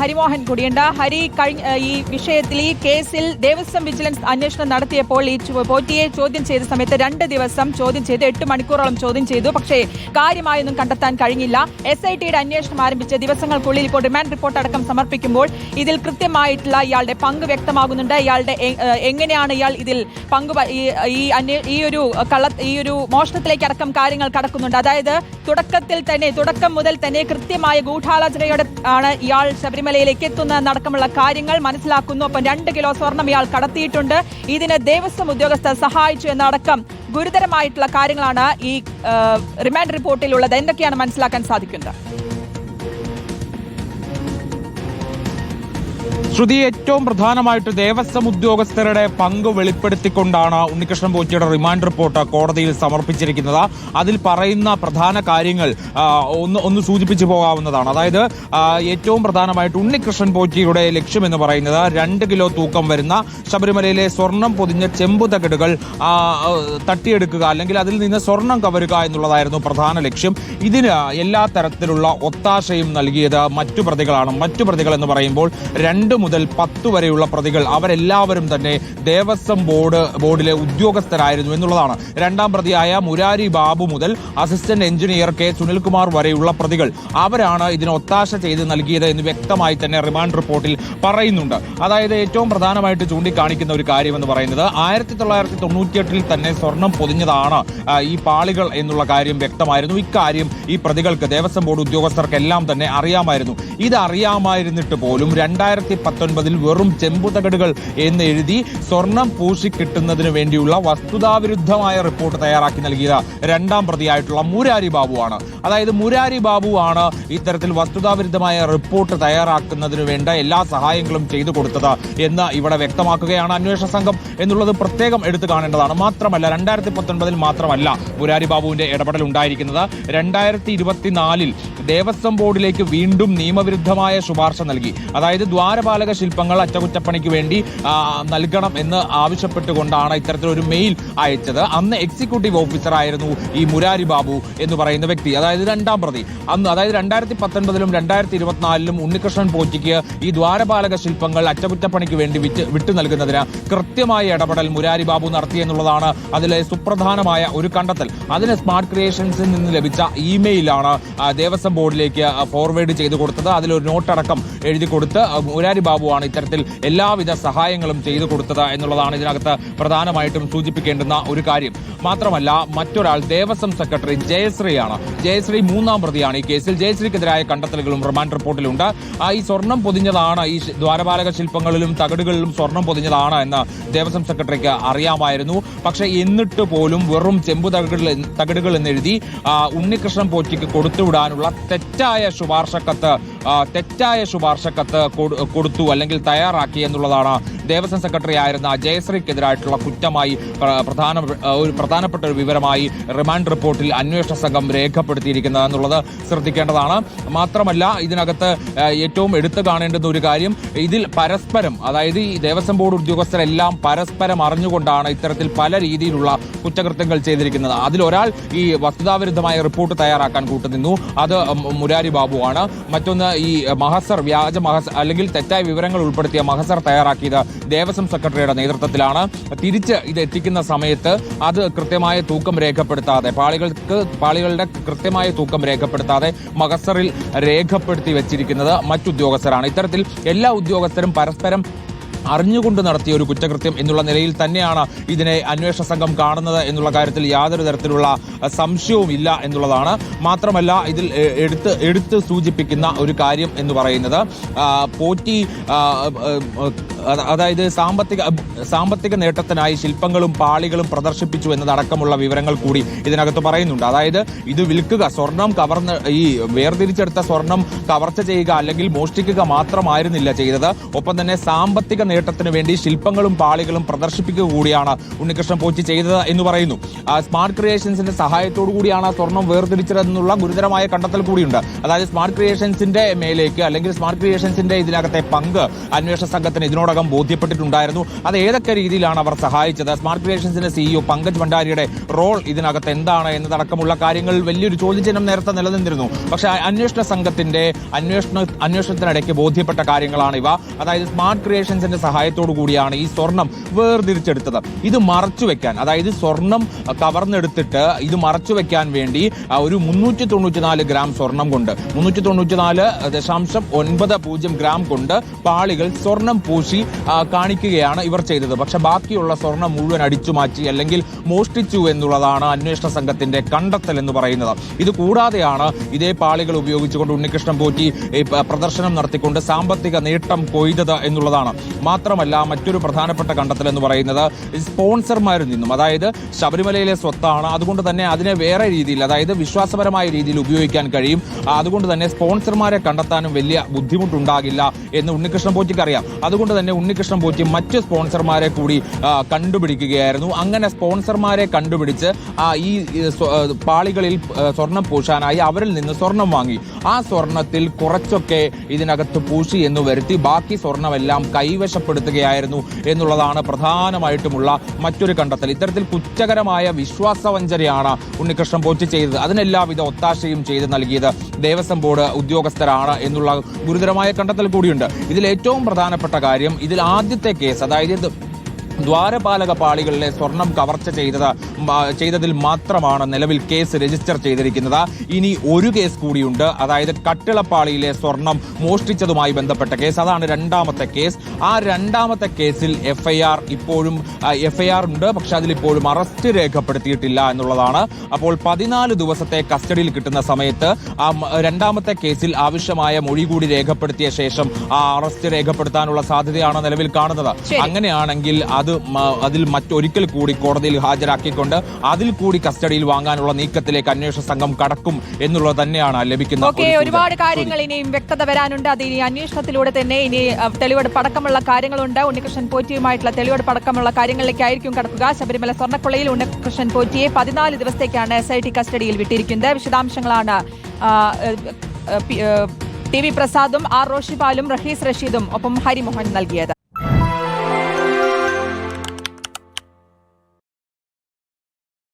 ഹരിമോഹൻ കൂടിയുണ്ട്. ഹരി കഴിഞ്ഞ ഈ വിഷയത്തിൽ ഈ കേസിൽ ദേവസ്വം വിജിലൻസ് അന്വേഷണം നടത്തിയപ്പോൾ ഈ പോറ്റിയെ ചോദ്യം ചെയ്ത സമയത്ത് രണ്ട് ദിവസം ചോദ്യം ചെയ്ത് എട്ട് മണിക്കൂറോളം ചോദ്യം ചെയ്തു. പക്ഷേ കാര്യമായൊന്നും കണ്ടെത്താൻ കഴിഞ്ഞില്ല. എസ് ഐ ടിയുടെ അന്വേഷണം ആരംഭിച്ച ദിവസങ്ങൾക്കുള്ളിൽ ഇപ്പോൾ റിമാൻഡ് റിപ്പോർട്ട് അടക്കം സമർപ്പിക്കുമ്പോൾ ഇതിൽ കൃത്യമായിട്ടുള്ള ഇയാളുടെ പങ്ക് വ്യക്തമാകുന്നുണ്ട്. ഇയാളുടെ എങ്ങനെയാണ് ഇയാൾ ഇതിൽ പങ്ക് ഈ- ഒരു കള്ള ഈ ഒരു മോഷണത്തിലേക്ക് അടക്കം കാര്യങ്ങൾ കടക്കുന്നുണ്ട്. അതായത് തുടക്കത്തിൽ തന്നെ തുടക്കം മുതൽ തന്നെ കൃത്യമായ ഗൂഢാലോചനയോടെ ആണ് ഇയാൾ ശബരിമലയിലേക്ക് എത്തുന്ന നടക്കമുള്ള കാര്യങ്ങൾ മനസ്സിലാക്കുന്നു. ഒപ്പം രണ്ട് കിലോ സ്വർണം ഇയാൾ കടത്തിയിട്ടുണ്ട്. ഇതിന് ദേവസ്വം ഉദ്യോഗസ്ഥർ സഹായിച്ചു എന്നടക്കം ഗുരുതരമായിട്ടുള്ള കാര്യങ്ങളാണ് ഈ റിമാൻഡ് റിപ്പോർട്ടിലുള്ളത്. എന്തൊക്കെയാണ് മനസ്സിലാക്കാൻ സാധിക്കുന്നത്? ശ്രുതി ഏറ്റവും പ്രധാനമായിട്ട് ദേവസ്വം ഉദ്യോഗസ്ഥരുടെ പങ്ക് വെളിപ്പെടുത്തിക്കൊണ്ടാണ് ഉണ്ണികൃഷ്ണൻ പോറ്റിയുടെ റിമാൻഡ് റിപ്പോർട്ട് കോടതിയിൽ സമർപ്പിച്ചിരിക്കുന്നത്. അതിൽ പറയുന്ന പ്രധാന കാര്യങ്ങൾ ഒന്ന് ഒന്ന് സൂചിപ്പിച്ചു പോകാവുന്നതാണ്. അതായത് ഏറ്റവും പ്രധാനമായിട്ട് ഉണ്ണികൃഷ്ണൻ പോറ്റിയുടെ ലക്ഷ്യം എന്ന് പറയുന്നത് രണ്ട് കിലോ തൂക്കം വരുന്ന ശബരിമലയിലെ സ്വർണം പൊതിഞ്ഞ ചെമ്പു തകിടുകൾ തട്ടിയെടുക്കുക അല്ലെങ്കിൽ അതിൽ നിന്ന് സ്വർണം കവരുക എന്നുള്ളതായിരുന്നു പ്രധാന ലക്ഷ്യം. ഇതിന് എല്ലാ തരത്തിലുള്ള ഒത്താശയും നൽകിയത് മറ്റു പ്രതികളാണ്. മറ്റു പ്രതികൾ എന്ന് പറയുമ്പോൾ രണ്ട് മുതൽ പത്ത് വരെയുള്ള പ്രതികൾ അവരെല്ലാവരും തന്നെ ദേവസ്വം ബോർഡ് ബോർഡിലെ ഉദ്യോഗസ്ഥരായിരുന്നു എന്നുള്ളതാണ്. രണ്ടാം പ്രതിയായ മുരാരി ബാബു മുതൽ അസിസ്റ്റന്റ് എഞ്ചിനീയർ കെ സുനിൽകുമാർ വരെയുള്ള പ്രതികൾ അവരാണ് ഇതിന് ഒത്താശ ചെയ്ത് നൽകിയത് എന്ന് വ്യക്തമായി തന്നെ റിമാൻഡ് റിപ്പോർട്ടിൽ പറയുന്നുണ്ട്. അതായത് ഏറ്റവും പ്രധാനമായിട്ട് ചൂണ്ടിക്കാണിക്കുന്ന ഒരു കാര്യം എന്ന് പറയുന്നത് ആയിരത്തി തൊള്ളായിരത്തി തൊണ്ണൂറ്റിയെട്ടിൽ തന്നെ സ്വർണം പൊതിഞ്ഞതാണ് ഈ പാളികൾ എന്നുള്ള കാര്യം വ്യക്തമായിരുന്നു. ഇക്കാര്യം ഈ പ്രതികൾക്ക് ദേവസ്വം ബോർഡ് ഉദ്യോഗസ്ഥർക്കെല്ലാം തന്നെ അറിയാമായിരുന്നു. ഇത് അറിയാമായിരുന്നിട്ട് പോലും രണ്ടായിരത്തി പത്തൊൻപതിൽ വെറും ചെമ്പുതകടുകൾ എന്ന് എഴുതി സ്വർണം പൂശി കിട്ടുന്നതിന് വേണ്ടിയുള്ള വസ്തുതാവിരുദ്ധമായ റിപ്പോർട്ട് തയ്യാറാക്കി നൽകിയ രണ്ടാം പ്രതിയായിട്ടുള്ള മുരാരി ബാബുവാണ്. അതായത് മുരാരി ബാബുവാണ് ഇത്തരത്തിൽ വസ്തുതാവിരുദ്ധമായ റിപ്പോർട്ട് തയ്യാറാക്കുന്നതിന് വേണ്ട എല്ലാ സഹായങ്ങളും ചെയ്തു കൊടുത്തത് എന്ന് ഇവിടെ വ്യക്തമാക്കുകയാണ് അന്വേഷണ സംഘം. എന്നുള്ളത് പ്രത്യേകം എടുത്തു കാണേണ്ടതാണ്. മാത്രമല്ല രണ്ടായിരത്തി പത്തൊൻപതിൽ മാത്രമല്ല മുരാരി ബാബുവിന്റെ ഇടപെടൽ ഉണ്ടായിരിക്കുന്നത്. രണ്ടായിരത്തി ഇരുപത്തിനാലിൽ ദേവസ്വം ബോർഡിലേക്ക് വീണ്ടും നിയമവിരുദ്ധമായ ശുപാർശ നൽകി. അതായത് ദ്വാരപാലക ശില്പങ്ങൾ അറ്റകുറ്റപ്പണിക്ക് വേണ്ടി നൽകണം എന്ന് ആവശ്യപ്പെട്ടുകൊണ്ടാണ് ഇത്തരത്തിലൊരു മെയിൽ അയച്ചത്. അന്ന് എക്സിക്യൂട്ടീവ് ഓഫീസർ ആയിരുന്നു ഈ മുരാരി ബാബു എന്ന് പറയുന്ന വ്യക്തി. അതായത് രണ്ടാം പ്രതി. അന്ന് അതായത് രണ്ടായിരത്തി പത്തൊൻപതിലും രണ്ടായിരത്തി ഇരുപത്തിനാലിലും ഉണ്ണികൃഷ്ണൻ പോറ്റിക്ക് ഈ ദ്വാരപാലക ശില്പങ്ങൾ അറ്റകുറ്റപ്പണിക്ക് വേണ്ടി വിറ്റ് വിട്ടു നൽകുന്നതിന് കൃത്യമായ ഇടപെടൽ മുരാരി ബാബു നടത്തി എന്നുള്ളതാണ് അതിലെ സുപ്രധാനമായ ഒരു കണ്ടെത്തൽ. അതിന് സ്മാർട്ട് ക്രിയേഷൻസിൽ നിന്ന് ലഭിച്ച ഇമെയിലാണ് ദേവസ്വം ബോർഡിലേക്ക് ഫോർവേഡ് ചെയ്ത് കൊടുത്തത്. അതിലൊരു നോട്ടടക്കം എഴുതി കൊടുത്ത് മുരാരി ബാബുവാണ് ഇത്തരത്തിൽ എല്ലാവിധ സഹായങ്ങളും ചെയ്തു കൊടുത്തത് എന്നുള്ളതാണ് ഇതിനകത്ത് പ്രധാനമായിട്ടും സൂചിപ്പിക്കേണ്ടുന്ന ഒരു കാര്യം. മാത്രമല്ല മറ്റൊരാൾ ദേവസ്വം സെക്രട്ടറി ജയശ്രീയാണ്. ജയശ്രീ മൂന്നാം പ്രതിയാണ് ഈ കേസിൽ. ജയശ്രീക്കെതിരായ കണ്ടെത്തലുകളും റിമാൻഡ് റിപ്പോർട്ടിലുണ്ട്. ഈ സ്വർണം പൊതിഞ്ഞതാണ് ഈ ദ്വാരപാലക ശില്പങ്ങളിലും തകടുകളിലും സ്വർണം പൊതിഞ്ഞതാണ് എന്ന് ദേവസ്വം സെക്രട്ടറിക്ക് അറിയാമായിരുന്നു. പക്ഷെ എന്നിട്ട് പോലും വെറും ചെമ്പു തകടുകൾ തകടുകൾ എന്നെഴുതി ഉണ്ണികൃഷ്ണൻ പോറ്റിക്ക് കൊടുത്തുവിടാനുള്ള തെറ്റായ ശുപാർശ കത്ത് തെറ്റായ ശുപാർശ കത്ത് കൊടുത്തു അല്ലെങ്കിൽ തയ്യാറാക്കി എന്നുള്ളതാണ് ദേവസ്വം സെക്രട്ടറി ആയിരുന്ന ജയശ്രീക്കെതിരായിട്ടുള്ള കുറ്റമായി പ്രധാന ഒരു പ്രധാനപ്പെട്ട ഒരു വിവരമായി റിമാൻഡ് റിപ്പോർട്ടിൽ അന്വേഷണ സംഘം രേഖപ്പെടുത്തിയിരിക്കുന്നത് എന്നുള്ളത് ശ്രദ്ധിക്കേണ്ടതാണ്. മാത്രമല്ല ഇതിനകത്ത് ഏറ്റവും എടുത്തു കാണേണ്ടുന്ന ഒരു കാര്യം ഇതിൽ പരസ്പരം അതായത് ഈ ദേവസ്വം ബോർഡ് ഉദ്യോഗസ്ഥരെല്ലാം പരസ്പരം അറിഞ്ഞുകൊണ്ടാണ് ഇത്തരത്തിൽ പല രീതിയിലുള്ള കുറ്റകൃത്യങ്ങൾ ചെയ്തിരിക്കുന്നത്. അതിലൊരാൾ ഈ വസ്തുതാവിരുദ്ധമായ റിപ്പോർട്ട് തയ്യാറാക്കാൻ കൂട്ടുനിന്നു. അത് മുരാരി ബാബുവാണ് മറ്റൊന്ന് ഈ മഹസർ വ്യാജ മഹസർ അല്ലെങ്കിൽ തെറ്റായ വിവരങ്ങൾ ഉൾപ്പെടുത്തിയ മഹസർ തയ്യാറാക്കിയത് ദേവസ്വം സെക്രട്ടറിയുടെ നേതൃത്വത്തിലാണ്. തിരിച്ച് ഇത് എത്തിക്കുന്ന സമയത്ത് അത് കൃത്യമായ തൂക്കം രേഖപ്പെടുത്താതെ പാളികൾക്ക് പാളികളുടെ കൃത്യമായ തൂക്കം രേഖപ്പെടുത്താതെ മഹസറിൽ രേഖപ്പെടുത്തി വെച്ചിരിക്കുന്നത് മറ്റുദ്യോഗസ്ഥരാണ്. ഇത്തരത്തിൽ എല്ലാ ഉദ്യോഗസ്ഥരും പരസ്പരം അറിഞ്ഞുകൊണ്ട് നടത്തിയ ഒരു കുറ്റകൃത്യം എന്നുള്ള നിലയിൽ തന്നെയാണ് ഇതിനെ അന്വേഷണ സംഘം കാണുന്നത് എന്നുള്ള കാര്യത്തിൽ യാതൊരു തരത്തിലുള്ള സംശയവും ഇല്ല എന്നുള്ളതാണ്. മാത്രമല്ല ഇതിൽ എടുത്ത് എടുത്ത് സൂചിപ്പിക്കുന്ന ഒരു കാര്യം എന്ന് പറയുന്നത് പോറ്റി അതായത് സാമ്പത്തിക സാമ്പത്തിക നേട്ടത്തിനായി ശില്പങ്ങളും പാളികളും പ്രദർശിപ്പിച്ചു എന്നതടക്കമുള്ള വിവരങ്ങൾ കൂടി ഇതിനകത്ത് പറയുന്നുണ്ട്. അതായത് ഇത് വിൽക്കുക സ്വർണം കവർന്ന് ഈ വേർതിരിച്ചെടുത്ത സ്വർണം കവർച്ച ചെയ്യുക അല്ലെങ്കിൽ മോഷ്ടിക്കുക മാത്രമായിരുന്നില്ല ചെയ്തത്. ഒപ്പം തന്നെ സാമ്പത്തിക നേട്ടത്തിന് വേണ്ടി ശില്പങ്ങളും പാളികളും പ്രദർശിപ്പിക്കുക കൂടിയാണ് ഉണ്ണികൃഷ്ണൻ പോച്ചി ചെയ്തത് എന്ന് പറയുന്നു. സ്മാർട്ട് ക്രിയേഷൻസിന്റെ സഹായത്തോടു കൂടിയാണ് സ്വർണം വേർതിരിച്ചതെന്നുള്ള ഗുരുതരമായ കണ്ടെത്തൽ കൂടിയുണ്ട്. അതായത് സ്മാർട്ട് ക്രിയേഷൻസിന്റെ മേലേക്ക് അല്ലെങ്കിൽ സ്മാർട്ട് ക്രിയേഷൻസിന്റെ ഇതിനകത്തെ പങ്ക് അന്വേഷണ സംഘത്തിന് ഇതിനോടകം ഇതിനോടകം ബോധ്യപ്പെട്ടിട്ടുണ്ടായിരുന്നു. അത് ഏതൊക്കെ രീതിയിലാണ് അവർ സഹായിച്ചത്? സ്മാർട്ട് ക്രിയേഷൻസിന്റെ സിഇഒ പങ്കജ് ഭണ്ഡാരിയുടെ റോൾ ഇതിനകത്ത് എന്താണ് എന്നതടക്കമുള്ള കാര്യങ്ങൾ വലിയൊരു ചോദ്യചിഹ്നം നേരത്തെ നിലനിന്നിരുന്നു. പക്ഷേ അന്വേഷണ സംഘത്തിന്റെ അന്വേഷണ അന്വേഷണത്തിനിടയ്ക്ക് ബോധ്യപ്പെട്ട കാര്യങ്ങളാണ് ഇവ അതായത് സ്മാർട്ട് ക്രിയേഷൻസിന്റെ സഹായത്തോടു കൂടിയാണ് ഈ സ്വർണം വേർതിരിച്ചെടുത്തത്. ഇത് മറച്ചു വെക്കാൻ അതായത് സ്വർണം കവർന്നെടുത്തിട്ട് ഇത് മറച്ചു വെക്കാൻ വേണ്ടി ഒരു മുന്നൂറ്റി തൊണ്ണൂറ്റിനാല് ഗ്രാം സ്വർണം കൊണ്ട് മുന്നൂറ്റി തൊണ്ണൂറ്റിനാല് ദശാംശം ഒൻപത് പൂജ്യം ഗ്രാം കൊണ്ട് പാളികൾ സ്വർണം പൂശി ആ, കാണിക്കുകയാണ് ഇവർ ചെയ്തത്. പക്ഷെ ബാക്കിയുള്ള സ്വർണം മുഴുവൻ അടിച്ചു മാറ്റി അല്ലെങ്കിൽ മോഷ്ടിച്ചു എന്നുള്ളതാണ് അന്വേഷണ സംഘത്തിന്റെ കണ്ടെത്തൽ എന്ന് പറയുന്നത്. ഇത് കൂടാതെയാണ് ഇതേ പാളികൾ ഉപയോഗിച്ചുകൊണ്ട് ഉണ്ണികൃഷ്ണൻ പോറ്റി പ്രദർശനം നടത്തിക്കൊണ്ട് സാമ്പത്തിക നേട്ടം കൊയ്തത് എന്നുള്ളതാണ്. മാത്രമല്ല മറ്റൊരു പ്രധാനപ്പെട്ട കണ്ടെത്തൽ എന്ന് പറയുന്നത് സ്പോൺസർമാരിൽ നിന്നും അതായത് ശബരിമലയിലെ സ്വത്താണ്. അതുകൊണ്ട് തന്നെ അതിനെ വേറെ രീതിയിൽ അതായത് വിശ്വാസപരമായ രീതിയിൽ ഉപയോഗിക്കാൻ കഴിയും. അതുകൊണ്ട് തന്നെ സ്പോൺസർമാരെ കണ്ടെത്താനും വലിയ ബുദ്ധിമുട്ടുണ്ടാകില്ല എന്ന് ഉണ്ണികൃഷ്ണൻ പോറ്റിക്ക് അറിയാം. അതുകൊണ്ട് തന്നെ ഉണ്ണികൃഷ്ണൻ പോറ്റി മറ്റ് സ്പോൺസർമാരെ കൂടി കണ്ടുപിടിക്കുകയായിരുന്നു. അങ്ങനെ സ്പോൺസർമാരെ കണ്ടുപിടിച്ച് ഈ പാളികളിൽ സ്വർണം പൂശാനായി അവരിൽ നിന്ന് സ്വർണം വാങ്ങി. ആ സ്വർണത്തിൽ കുറച്ചൊക്കെ ഇതിനകത്ത് പൂശി എന്ന് വരുത്തി ബാക്കി സ്വർണമെല്ലാം കൈവശപ്പെടുത്തുകയായിരുന്നു എന്നുള്ളതാണ് പ്രധാനമായിട്ടുമുള്ള മറ്റൊരു കണ്ടെത്തൽ. ഇത്തരത്തിൽ കുറ്റകരമായ വിശ്വാസവഞ്ചനയാണ് ഉണ്ണികൃഷ്ണൻ പോറ്റി ചെയ്തത്. അതിനെല്ലാവിധ ഒത്താശയും ചെയ്ത് നൽകിയത് ദേവസ്വം ബോർഡ് ഉദ്യോഗസ്ഥരാണ് എന്നുള്ള ഗുരുതരമായ കണ്ടെത്തൽ കൂടിയുണ്ട്. ഇതിൽ ഏറ്റവും പ്രധാനപ്പെട്ട കാര്യം ഇതിൽ ആദ്യത്തെ കേസ് അതായത് ദ്വാരപാലക പാളികളിലെ സ്വർണം കവർച്ച ചെയ്തത് ചെയ്തതിൽ മാത്രമാണ് നിലവിൽ കേസ് രജിസ്റ്റർ ചെയ്തിരിക്കുന്നത്. ഇനി ഒരു കേസ് കൂടിയുണ്ട്. അതായത് കട്ടിളപ്പാളിയിലെ സ്വർണം മോഷ്ടിച്ചതുമായി ബന്ധപ്പെട്ട കേസ്. അതാണ് രണ്ടാമത്തെ കേസ്. ആ രണ്ടാമത്തെ കേസിൽ എഫ്ഐആർ ഇപ്പോഴും എഫ്ഐആർ ഉണ്ട്. പക്ഷെ അതിലിപ്പോഴും അറസ്റ്റ് രേഖപ്പെടുത്തിയിട്ടില്ല എന്നുള്ളതാണ്. അപ്പോൾ പതിനാല് ദിവസത്തെ കസ്റ്റഡിയിൽ കിട്ടുന്ന സമയത്ത് ആ രണ്ടാമത്തെ കേസിൽ ആവശ്യമായ മൊഴി കൂടി രേഖപ്പെടുത്തിയ ശേഷം ആ അറസ്റ്റ് രേഖപ്പെടുത്താനുള്ള സാധ്യതയാണ് നിലവിൽ കാണുന്നത്. അങ്ങനെയാണെങ്കിൽ അത് മ- അതിൽ മറ്റൊരിക്കൽ കൂടി കോടതിയിൽ ഹാജരാക്കിക്കൊണ്ട് അതിൽ കൂടി കസ്റ്റഡിയിൽ വാങ്ങാനുള്ള നീക്കത്തിലേക്ക് അന്വേഷണ സംഘം കടക്കും എന്നുള്ളത് തന്നെയാണ് ലഭിക്കുന്ന ഓക്കെ ഒരുപാട് കാര്യങ്ങൾ ഇനിയും വ്യക്തത വരാനുണ്ട്. അത് ഇനി അന്വേഷണത്തിലൂടെ തന്നെ ഇനി തെളിവെടുപ്പ് അടക്കമുള്ള കാര്യങ്ങളുണ്ട്. ഉണ്ണികൃഷ്ണൻ പോറ്റിയുമായിട്ടുള്ള തെളിവെടുപ്പ് അടക്കമുള്ള കാര്യങ്ങളിലേക്കായിരിക്കും കടക്കുക. ശബരിമല സ്വർണക്കുളയിൽ ഉണ്ണികൃഷ്ണൻ പോറ്റിയെ പതിനാല് ദിവസത്തേക്കാണ് എസ് ഐ ടി കസ്റ്റഡിയിൽ വിട്ടിരിക്കുന്നത്. വിശദാംശങ്ങളാണ് ടി വി പ്രസാദും ആർ റോഷിപാലും റഹീസ് റഷീദും ഒപ്പം ഹരിമോഹൻ നൽകിയത്.